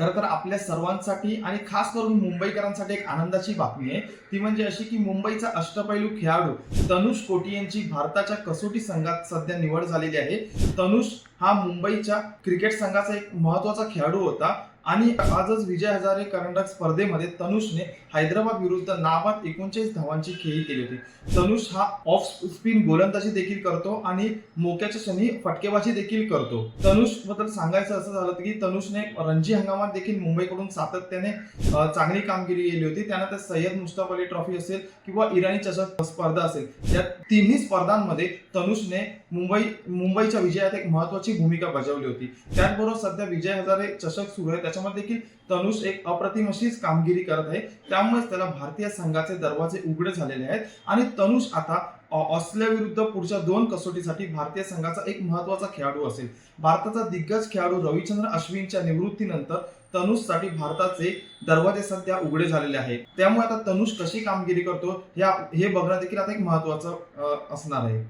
खरं तर आपल्या सर्वांसाठी आणि खास करून मुंबईकरांसाठी एक आनंदाची बातमी आहे. ती म्हणजे अशी की मुंबईचा अष्टपैलू खेळाडू तनुष कोटी यांची भारताच्या कसोटी संघात सध्या निवड झालेली आहे. तनुष हा मुंबईच्या क्रिकेट संघाचा एक महत्त्वाचा खेळाडू होता. आणि आजच विजय हजारे करंडक स्पर्धेमध्ये तनुषने हैदराबाद विरुद्ध नाबाद एकोणचाळीस धावांची खेळी केली होती. तनुष हा ऑफ स्पिन गोलंदाजी देखील करतो आणि मोक्याच्या क्षणी फटकेबाजी देखील करतो. तनुषबद्दल सांगायचं असं झालं की तनुषने रणजी हंगामात देखील मुंबईकडून सातत्याने चांगली कामगिरी केली होती. त्यानंतर सय्यद मुश्ताफ अली ट्रॉफी असेल किंवा इराणी चषक स्पर्धा असेल. या तिन्ही स्पर्धांमध्ये तनुषने मुंबई मुंबईच्या विजयात एक महत्वाची भूमिका बजावली होती. त्याचबरोबर सध्या विजय हजारे चषक सुरू आहे त्याच्यामध्ये देखील तनुष एक अप्रतिम अशीच कामगिरी करत आहे. त्यामुळेच त्याला भारतीय संघाचे दरवाजे उघडे झालेले आहेत. आणि तनुष आता ऑ- ऑस्ट्रेलिया विरुद्ध पुढच्या दोन कसोटीसाठी भारतीय संघाचा एक महत्त्वाचा खेळाडू असेल. भारताचा दिग्गज खेळाडू रविचंद्र अश्विनच्या निवृत्तीनंतर तनुषसाठी भारताचे दरवाजे सध्या उघडे झालेले आहेत. त्यामुळे आता तनुष कशी कामगिरी करतो या हे बघणं देखील आता एक महत्वाचं असणार आहे.